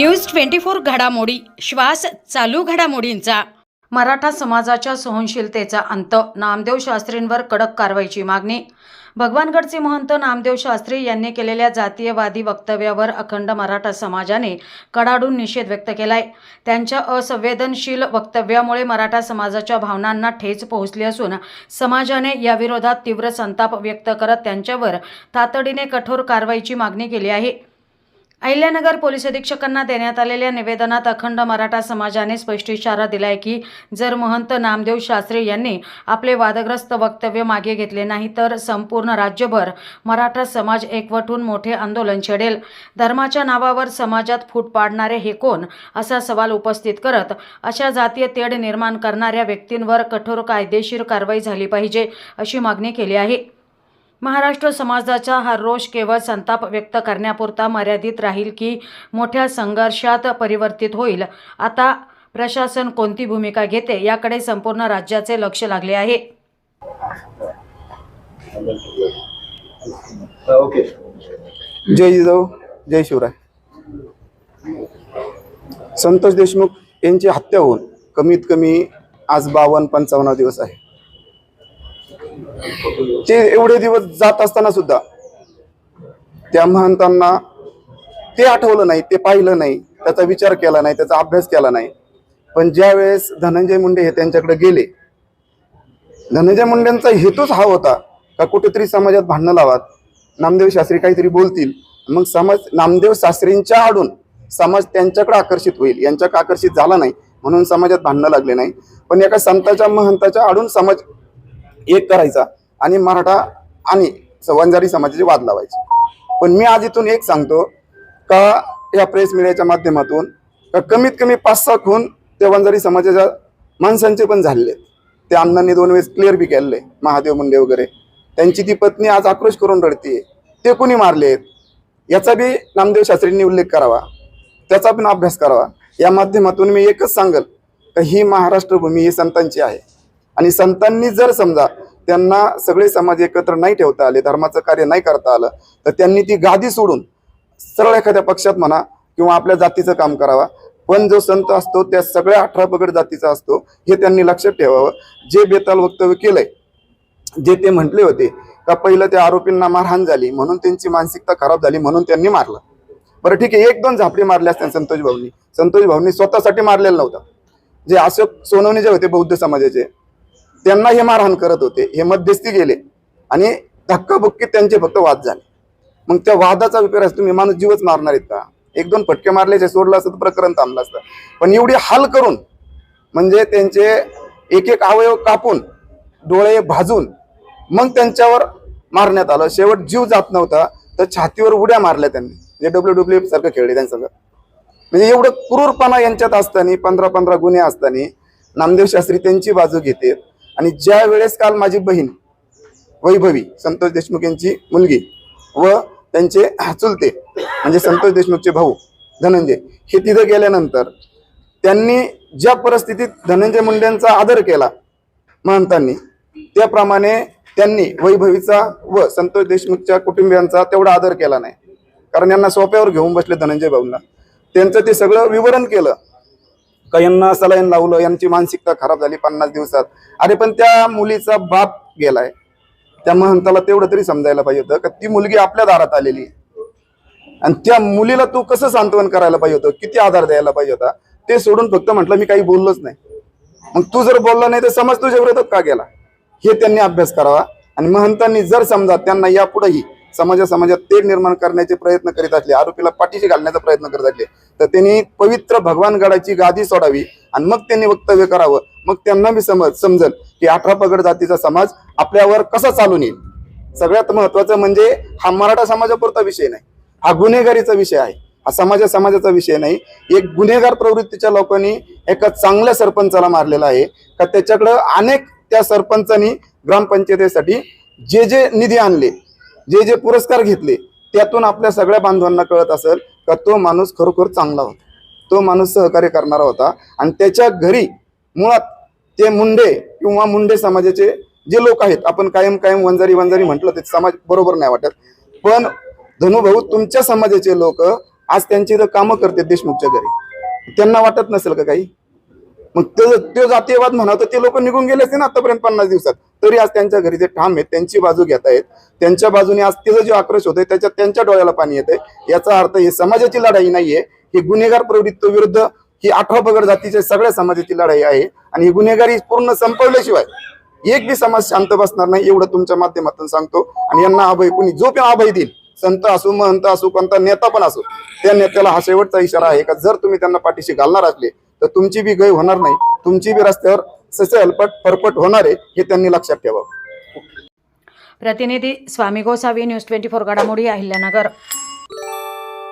News twenty four घडामोडी श्वास चालू घडामोडींचा. मराठा समाजाच्या सहनशीलतेचा अंत नामदेव शास्त्रींवर कडक कारवाईची मागणी. भगवानगडचे महंत नामदेव शास्त्री यांनी केलेल्या जातीयवादी वक्तव्यावर अखंड मराठा समाजाने कडाडून निषेध व्यक्त केलाय. त्यांच्या असंवेदनशील वक्तव्यामुळे मराठा समाजाच्या भावनांना ठेच पोहोचली असून समाजाने याविरोधात तीव्र संताप व्यक्त करत त्यांच्यावर तातडीने कठोर कारवाईची मागणी केली आहे. अहिल्यानगर पोलीस अधीक्षकांना देण्यात आलेल्या निवेदनात अखंड मराठा समाजाने स्पष्ट इशारा दिलाय की जर महंत नामदेव शास्त्री यांनी आपले वादग्रस्त वक्तव्य मागे घेतले नाही तर संपूर्ण राज्यभर मराठा समाज एकवटून मोठे आंदोलन छेडेल. धर्माच्या नावावर समाजात फूट पाडणारे हे कोण असा सवाल उपस्थित करत अशा जातीय तेढ निर्माण करणाऱ्या व्यक्तींवर कठोर कायदेशीर कारवाई झाली पाहिजे अशी मागणी केली आहे. महाराष्ट्र समाजाचा हा रोष केवळ संताप व्यक्त करण्यापुरता मर्यादित राहील की मोठ्या संघर्षात परिवर्तित होईल. आता प्रशासन कोणती भूमिका घेते याकडे संपूर्ण राज्याचे लक्ष लागले आहे. ओके. जय जिजाऊ जय शिवराय. संतोष देशमुख यांची हत्या होऊन कमीत कमी आज बावन्न पंचावन्न दिवस आहे. ते एवढे दिवस जात असताना सुद्धा त्या महंतांना ते आठवलं नाही ते पाहिलं नाही त्याचा विचार केला नाही त्याचा अभ्यास केला नाही. पण ज्या वेळेस धनंजय मुंडे हे त्यांच्याकडे गेले धनंजय मुंडेंचा हेतूच हा होता का कुठेतरी समाजात भांडणं लावात नामदेव शास्त्री काहीतरी बोलतील मग समाज नामदेव शास्त्रींच्या आडून समाज त्यांच्याकडे आकर्षित होईल यांच्याकडे आकर्षित झाला नाही म्हणून समाजात भांडणं लागले नाही. पण एका संताच्या महंताच्या आडून समाज एक करायचा आणि मराठा आणि वंजारी समाजाचे वाद लावायचे. पण मी आज इथून एक सांगतो का या प्रेस मीडियाच्या माध्यमातून का कमीत कमी पाच सहा खून त्या वंजारी समाजाच्या माणसांचे पण झालेले आहेत. ते अण्णांनी दोन वेळेस क्लिअर बी केलेले महादेव मुंडे वगैरे. त्यांची ती पत्नी आज आक्रोश करून रडतीये. ते कोणी मारलेत याचा बी नामदेव शास्त्रींनी उल्लेख करावा. त्याचा पण अभ्यास करावा. या माध्यमातून मी एकच सांगल का ही महाराष्ट्र भूमी ही संतांची आहे. आणि संतांनी जर समजा त्यांना सगळे समाज एकत्र नाही ठेवता आले धर्माचं कार्य नाही करता आलं तर त्यांनी ती गादी सोडून सरळ एखाद्या पक्षात म्हणा किंवा आपल्या जातीचं काम करावा. पण जो संत असतो त्या सगळ्या अठरा पगड जातीचा असतो हे त्यांनी लक्षात ठेवावं. जे बेताल वक्तव्य केलंय जे ते म्हटले होते का पहिलं त्या आरोपींना मारहाण झाली म्हणून त्यांची मानसिकता खराब झाली म्हणून त्यांनी मारलं. बरं ठीक आहे एक दोन झापडी मारल्या असत्या संतोष भाऊनी. संतोष भाऊनी स्वतःसाठी मारलेलं नव्हतं. जे अशोक सोनवणे जे होते बौद्ध समाजाचे त्यांना हे मारहाण करत होते हे मध्यस्थी गेले आणि धक्काबुक्की त्यांचे फक्त वाद झाले. मग त्या वादाचा विचार असतो तुम्ही माणूस जीवच मारणार आहेत का? एक दोन फटके मारल्याचे सोडलं असतं तर प्रकरण थांबलं असतं. पण एवढी हाल करून म्हणजे त्यांचे एक एक अवयव कापून डोळे भाजून मग त्यांच्यावर मारण्यात आलं. शेवट जीव जात नव्हता तर छातीवर उड्या मारल्या त्यांनी. जे डब्ल्यू डब्ल्यू सारखं खेळले त्यांचं म्हणजे एवढं क्रूरपणा यांच्यात असताना पंधरा पंधरा गुन्हे असताना नामदेव शास्त्री त्यांची बाजू घेते. आणि ज्या वेळेस काल माझी बहीण वैभवी संतोष देशमुख यांची मुलगी व त्यांचे चुलते म्हणजे संतोष देशमुखचे भाऊ धनंजय हे तिथं गेल्यानंतर त्यांनी ज्या परिस्थितीत धनंजय मुंडेंचा आदर केला महंतांनी त्याप्रमाणे त्यांनी वैभवीचा व संतोष देशमुखच्या कुटुंबियांचा तेवढा आदर केला नाही. कारण यांना सोप्यावर घेऊन बसले धनंजय भाऊंना. त्यांचं ते सगळं विवरण केलं. का यांना सलाईन लावलं यांची मानसिकता खराब झाली पन्नास दिवसात. अरे पण त्या मुलीचा बाप गेलाय. त्या महंताला तेवढं तरी समजायला पाहिजे होतं का ती मुलगी आपल्या दारात आलेली आहे. आणि त्या मुलीला तू कसं सांत्वन करायला पाहिजे होतं किती आधार द्यायला पाहिजे होता ते सोडून फक्त म्हटलं मी काही बोललोच नाही. मग तू जर बोलला नाही तर समज तुझ्या विरोधात का गेला? हे त्यांनी अभ्यास करावा. आणि महंतांनी जर समजा त्यांना यापुढेही समाजा समाजात तेढ निर्माण करण्याचे प्रयत्न करीत असले आरोपीला पाठीशी घालण्याचा प्रयत्न करत असले तर त्यांनी पवित्र भगवानगडाची गादी सोडावी आणि मग त्यांनी वक्तव्य करावं. मग त्यांना मी समज समजल की अठरा पगड जातीचा समाज आपल्यावर कसा चालून येईल. सगळ्यात महत्वाचं म्हणजे हा मराठा समाजापुरता विषय नाही. हा गुन्हेगारीचा विषय आहे. हा समाजा समाजाचा विषय नाही. एक गुन्हेगार प्रवृत्तीच्या लोकांनी एका चांगल्या सरपंचाला मारलेला आहे. का त्याच्याकडं अनेक त्या सरपंचांनी ग्रामपंचायतीसाठी जे जे निधी आणले जे जे पुरस्कार घेतले त्यातून आपल्या सगळ्या बांधवांना कळत असेल का तो माणूस खरोखर चांगला होता. तो माणूस सहकार्य करणारा होता आणि त्याच्या घरी मुळात ते मुंडे किंवा मुंडे समाजाचे जे लोक आहेत आपण कायम कायम वंजारी वंजारी म्हटलं ते समाज बरोबर नाही वाटत. पण धनुभाऊ तुमच्या समाजाचे लोक आज त्यांची इथं कामं करते देशमुखच्या घरी. त्यांना वाटत नसेल का काही? मग ते जातीयवाद म्हणा तर ते लोक निघून गेले असते ना आतापर्यंत पन्नास दिवसात. तरी आज त्यांच्या घरी ते ठाम आहेत त्यांची बाजू घेत आहेत. त्यांच्या बाजूने आज तिचा जो आक्रोश होतोय त्याच्यात त्यांच्या डोळ्याला पाणी येतंय. याचा अर्थ ही समाजाची लढाई नाहीये. ही गुन्हेगार प्रवृत्ती विरुद्ध ही आठवा पगड जातीच्या सगळ्या समाजाची लढाई आहे. आणि ही गुन्हेगारी पूर्ण संपवल्याशिवाय एक बी समाज शांत बसणार नाही एवढं तुमच्या माध्यमातून सांगतो. आणि यांना अभय कुणी जो पण अभय देईल संत असो महंत असो कोणता नेता पण असो त्या नेत्याला हा शेवटचा इशारा आहे का? जर तुम्ही त्यांना पाठीशी घालणार असले तर तुमची बी गय होणार नाही. तुमची बी रस्त्यावर ससे हलपट फरपट होणार आहे हे त्यांनी लक्षात ठेवावं. प्रतिनिधी Swami Gosavi news twenty four घडामोडी अहिल्यानगर.